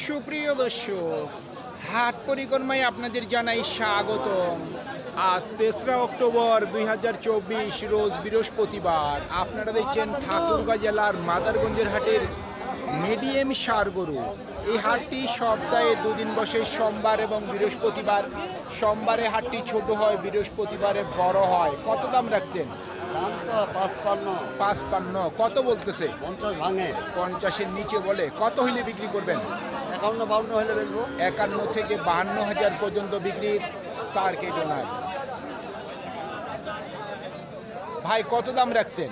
সুপ্রিয় দর্শক হাট পরিক্রমায় আপনাদের জানাই স্বাগতম। আজ তেসরা অক্টোবর দুই হাজার চব্বিশ রোজ বৃহস্পতিবার। আপনারা দেখছেন ঠাকুরগাঁ জেলার মাদারগঞ্জের হাটের মিডিয়াম সার গরু। এই হাটটি সপ্তাহে দুদিন বসে সোমবার এবং বৃহস্পতিবার। সোমবারে হাটটি ছোট হয় বৃহস্পতিবারে বড় হয়। কত দাম রাখছেন? পাঁচপান্ন। কত বলতেছে? পঞ্চাশের নিচে বলে। কত হইলে বিক্রি করবেন? একান্ন বাউন্ন হলে বেচবো। একান্ন থেকে বাহান্ন হাজার পর্যন্ত বিক্রির টার্গেট ওনার ভাই কত দাম রাখছেন?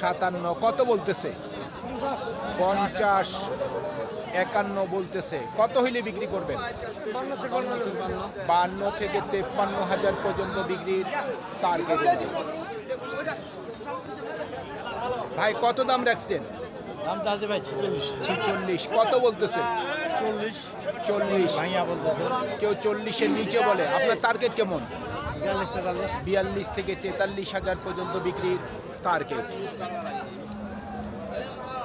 সাতান্ন। কত বলতেছে? পঞ্চাশ। একান্ন বলতেছে। কত হইলে বিক্রি করবেন? বান্ন থেকে তেপ্পান্ন হাজার পর্যন্ত বিক্রির টার্গেট ভাই কত দাম রাখছেন? দাম চাচ্ছে ভাই ছিচল্লিশ। ছিচল্লিশ কত বলতেছে? চল্লিশ। চল্লিশ। ভাইয়া বলতেছে। কেউ চল্লিশের নিচে বলে আপনার টার্গেট কেমন? বিয়াল্লিশ বিয়াল্লিশ থেকে তেতাল্লিশ হাজার পর্যন্ত বিক্রির টার্গেট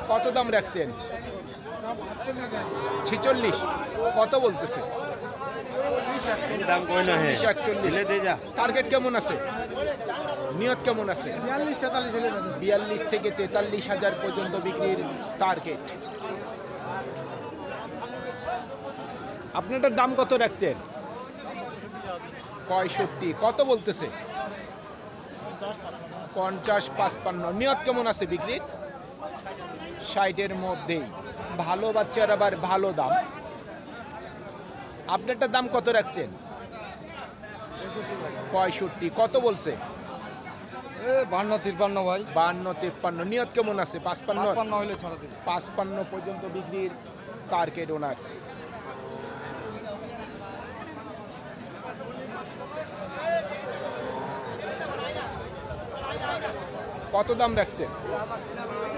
কত দাম রাখছেন? ছেচল্লিশ কত বলতেছে? দাম কই না চল্লিশ একচল্লিশ। দে যা। টার্গেট কেমন আছে? নিয়ত কেমন আছে? বিয়াল্লিশ থেকে তেতাল্লিশ হাজার পর্যন্ত বিক্রির টার্গেট। আপনারটার দাম কত রাখছেন? পঁয়ষট্টি। কত বলতেছে? পঞ্চাশ পাঁচপান্ন। নিয়ত কেমন আছে বিক্রির? ষাটের মধ্যেই। ভালো বাচ্চার আবার ভালো দাম। আপনারটার দাম কত রাখছেন? পঁয়ষট্টি। কত বলছে? বান্ন তিরপান্ন ভাই। বান্ন তেপ্পান্ন। নিয়ত কেমন আছে? পাঁচপান্ন? পাঁচপান্ন হলে ছাড়া দিন পাঁচপান্ন পর্যন্ত বিক্রির টার্গেট ওনার। কত দাম রাখছেন?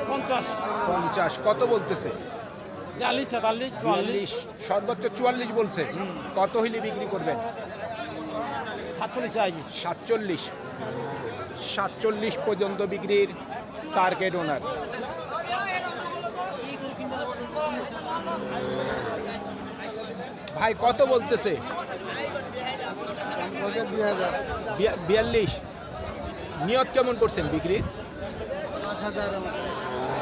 পঞ্চাশ। পঞ্চাশ। কত বলতেছে? বিয়াল্লিশ তেতাল্লিশ বিয়াল্লিশ সর্বোচ্চ চুয়াল্লিশ বলছে। কত হইলে বিক্রি করবেন? সাতচল্লিশ সাতচল্লিশ। সাতচল্লিশ পর্যন্ত বিক্রির টার্গেট ওনার ভাই কত বলতেছে? বিয়া- বিয়াল্লিশ। নিয়ত কেমন করছেন বিক্রির?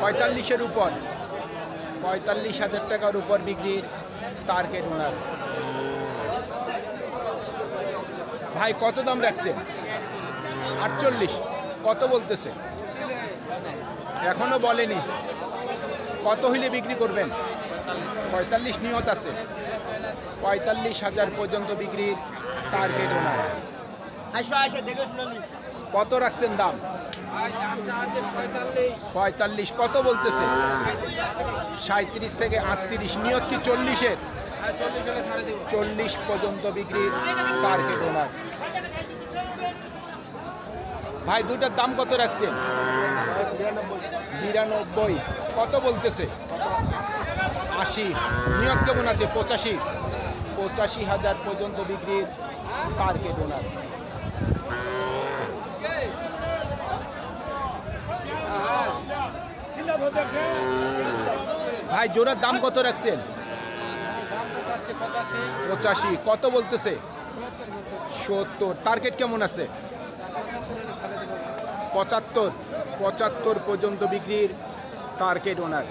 পঁয়তাল্লিশের উপর। পঁয়তাল্লিশ হাজার টাকার উপর বিক্রির টার্গেট ওনার ভাই কত দাম রাখছে আটচল্লিশ। কত বলতেছে? এখনও বলেনি। কত হইলে বিক্রি করবেন? পঁয়তাল্লিশ নিয়ত আছে। পঁয়তাল্লিশ হাজার পর্যন্ত বিক্রির টার্গেট ওনার কত রাখছেন দাম? পঁয়তাল্লিশ, কত বলতেছে? সাঁত্রিশ থেকে আটত্রিশ, নিয়ত কি চল্লিশের? চল্লিশ পর্যন্ত বিক্রির টার্গেট ওনার ভাই, দুইটার দাম কত রাখছেন? বিরানব্বই, কত বলতেছে? আশি, নিয়ত কেমন আছে? পঁচাশি। পঁচাশি হাজার পর্যন্ত বিক্রির টার্গেট ওনার ভাই, জোড়ার দাম কত রাখছেন? পঁচাশি। কত বলতেছে? সত্তর। টার্গেট কেমন আছে? পঁচাত্তর। পঁচাত্তর পর্যন্ত বিক্রির টার্গেট ওনার।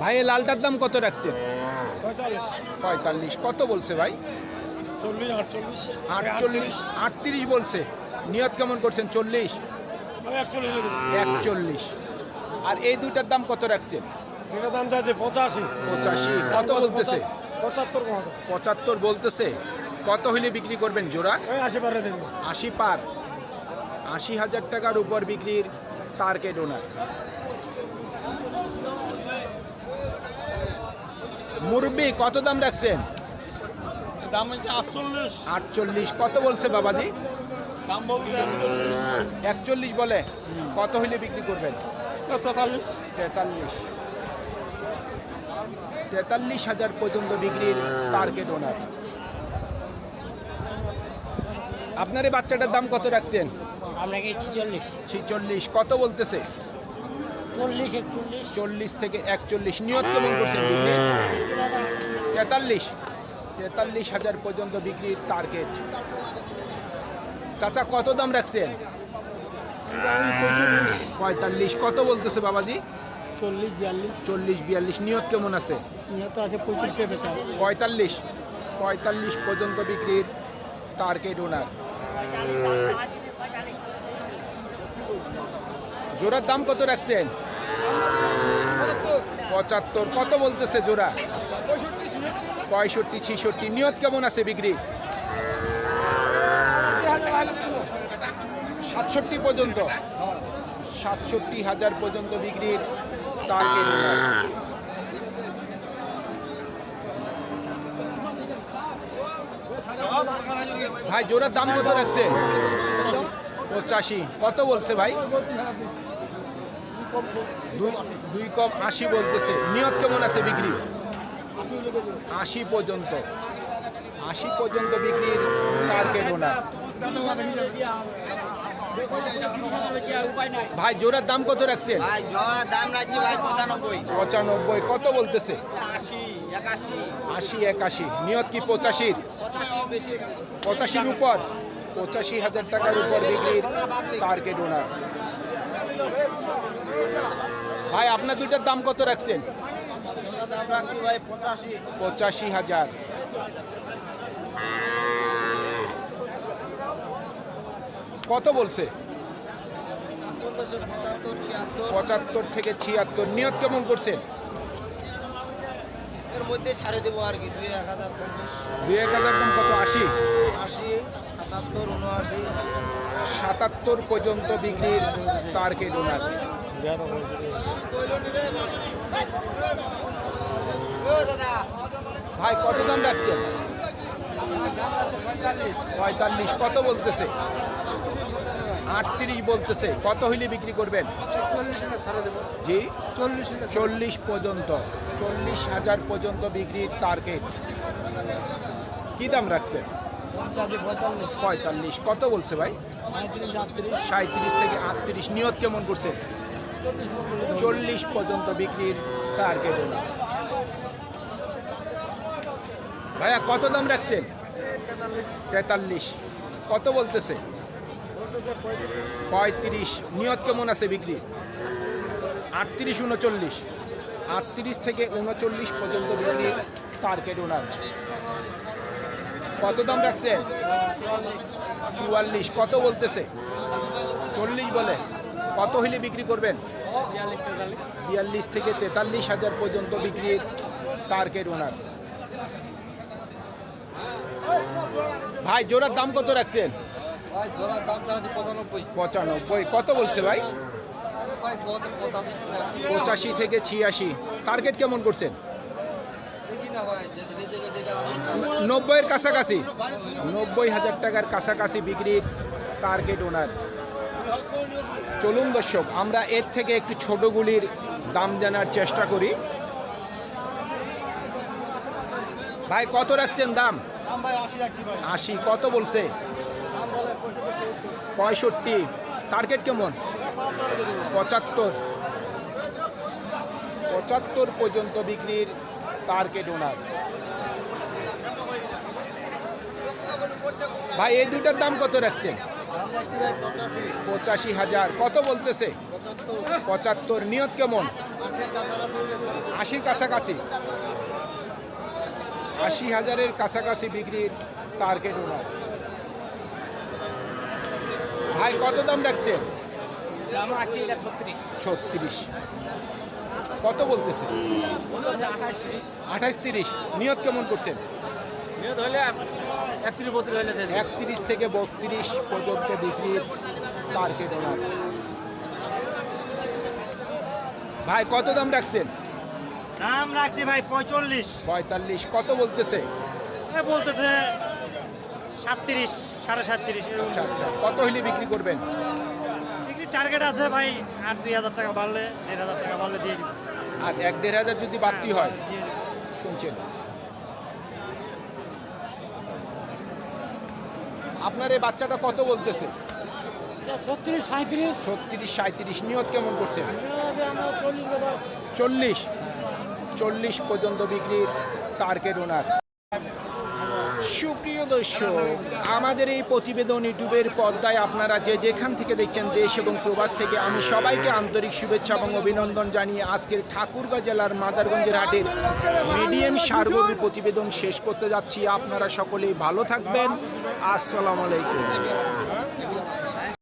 ভাই লালটার দাম কত রাখছেন? পঁয়তাল্লিশ। কত বলছে ভাই? চল্লিশ আটচল্লিশ আটচল্লিশ আটত্রিশ। বলছে। নিয়ত কেমন করছেন চল্লিশ? একচল্লিশ আর এই দুইটার দাম কত রাখছেন? এটা দাম পঁচাশি। পঁচাশি। কত বলতেছে? পঁচাত্তর পঁচাত্তর বলতেছে? কত হইলে বিক্রি করবেন জোড়া? আশি পারে দেবো। আশি পার। আশি হাজার টাকার উপর বিক্রির টার্গেট ওনার মুরব্বি কত দাম রাখছেন? দাম হচ্ছে আটচল্লিশ। আটচল্লিশ। কত বলছে বাবাজি? দাম বলতে একচল্লিশ। বলে। কত হইলে বিক্রি করবেন? তেতাল্লিশ। তেতাল্লিশ। তেতাল্লিশ হাজার পর্যন্ত বিক্রির টার্গেট ওনার আপনার এই বাচ্চাটার দাম কত রাখছেন? আপনাকে ছিচল্লিশ। ছিচল্লিশ। কত বলতেছে? চল্লিশ একচল্লিশ। চল্লিশ থেকে একচল্লিশ। নিয়ত কেমন করছেন তেতাল্লিশ। তেতাল্লিশ হাজার পর্যন্ত বিক্রির টার্গেট চাচা কত দাম রাখছেন? পঁয়তাল্লিশ। কত বলতেছে বাবাজি? চল্লিশ বিয়াল্লিশ। চল্লিশ বিয়াল্লিশ। নিয়ত কেমন আছে? নিহত আছে পঁচিশে বেচা পঁয়তাল্লিশ। পঁয়তাল্লিশ পর্যন্ত বিক্রির টার্গেট ওনার জোড়ার দাম কত রাখছেন? পঁচাত্তর। কত বলতেছে জোড়া? পঁয়ষট্টি, ছিষট্টি। নিয়ত কেমন আছে বিক্রি? সাতষট্টি পর্যন্ত। সাতষট্টি হাজার পর্যন্ত বিক্রির টার্গেট ভাই, জোড়ার দাম কত রাখছেন পঁচাশি। কত বলছে ভাই? দুই কম আশি বলতেছে। নিয়ত কেমন আছে বিক্রি? আশি পর্যন্ত। আশি পর্যন্ত বিক্রির টার্গেট ওনার ভাই জোড়ার দাম কত রাখছেন? ভাই জোড়ার দাম রাখছি ভাই পঁচানব্বই। পঁচানব্বই কত বলতেছে? আশি একাশি। নিয়ত কি পঁচাশির? পঁচাশি পঁচাশির উপর? পঁচাশি হাজার টাকার উপর বিক্রির টার্গেট ওনার ভাই আপনার দুইটার দাম কত রাখছেন জোড়ার দাম রাখছি ভাই পঁচাশি। হাজার। কত বলছে? পঁচাত্তর থেকে ছিয়াত্তর। নিয়ত কেমন করছেন এর মধ্যে ছাড়ে দেবো আর কি দুই এক হাজার দুই এক হাজার দাম কত? আশি? আশি সাতাত্তর উনআশি। সাতাত্তর পর্যন্ত বিক্রির টার্গেট ওনার। ও দাদা ভাই কত দাম রাখছেন? পঁয়তাল্লিশ। কত বলতেছে? আটত্রিশ বলতেছে। কত হইলে বিক্রি করবেন? জি? চল্লিশ পর্যন্ত। চল্লিশ হাজার পর্যন্ত বিক্রির টার্গেট কি দাম রাখছেন? পঁয়তাল্লিশ কত বলছে ভাই? সাঁত্রিশ থেকে আটত্রিশ। নিয়ত কেমন করছে? চল্লিশ পর্যন্ত। বিক্রির টার্গেট ভাইয়া, কত দাম রাখছেন? তেতাল্লিশ। কত বলতেছে? পঁয়ত্রিশ। নিয়ত কেমন আছে বিক্রি? আটত্রিশ, উনচল্লিশ। আটত্রিশ থেকে উনচল্লিশ পর্যন্ত বিক্রি টার্গেট ওনার কত দাম রাখছেন? চুয়াল্লিশ। কত বলতেছে? চল্লিশ বলে। কত হইলে বিক্রি করবেন? বিয়াল্লিশ থেকে তেতাল্লিশ হাজার পর্যন্ত বিক্রির টার্গেট ওনার ভাই জোড়ার দাম কত রাখছেন? পঁচানব্বই। কত বলছে ভাই? পঁচাশি থেকে ছিয়াশি। টার্গেট কেমন করছেন? নব্বইয়ের কাছাকাছি? নব্বই হাজার টাকার কাছাকাছি বিক্রির টার্গেট ওনার চলুন দর্শক আমরা এর থেকে একটু ছোটগুলির দাম জানার চেষ্টা করি। ভাই কত রাখছেন দাম? আশি কত বলছে? পঁয়ষট্টি। টার্গেট কেমন? পঁচাত্তর। পঁচাত্তর পর্যন্ত বিক্রির টার্গেট ওনার ভাই, এই দুটার দাম কত রাখছেন? পঁচাশি হাজার। কত বলতেছে? পঁচাত্তর। নিয়ত কেমন? আশির কাছাকাছি। আশি হাজারের কাছাকাছি বিক্রির টার্গেট ওনার। ভাই কত দাম রাখছেন? দাম রাখছি এটা ছত্রিশ। ছত্রিশ। কত বলতেছে বলতেছে আঠাশ তিরিশ। নিয়ত কেমন করছেন? নিয়ে ধরলে একত্রিশ বত্রিশ হলে একত্রিশ থেকে বত্রিশ পর্যন্ত বিক্রির টার্গেট ওনার। ভাই কত দাম রাখছেন? দাম রাখছি ভাই পঁয়তাল্লিশ। পঁয়তাল্লিশ কত বলতেছে? এ বলতেছে সাতত্রিশ সাড়ে সাতত্রিশ আচ্ছা আচ্ছা কত হইলে বিক্রি করবেন? বিক্রির টার্গেট আছে ভাই আর দুই হাজার টাকা বাড়লে দেড় হাজার টাকা বাড়লে দিয়ে দিবো। আর এক দেড় হাজার যদি বাড়তি হয় শুনছেন। আপনার এই বাচ্চাটা কত বলতেছে? ছত্রিশ সাঁত্রিশ ছত্রিশ সাঁত্রিশ নিয়ত কেমন আমরা চল্লিশ। চল্লিশ পর্যন্ত বিক্রির টার্গেট ওনার। সুপ্রিয় দর্শক, আমাদের এই প্রতিবেদন ইউটিউবের পর্দায় আপনারা যে যেখান থেকে দেখছেন দেশ এবং প্রবাস থেকে, আমি সবাইকে আন্তরিক শুভেচ্ছা এবং অভিনন্দন জানিয়ে আজকের ঠাকুরগাঁ জেলার মাদারগঞ্জের হাটের মিডিয়াম সারগরুর প্রতিবেদন শেষ করতে যাচ্ছি। আপনারা সকলেই ভালো থাকবেন। আসসালামু আলাইকুম।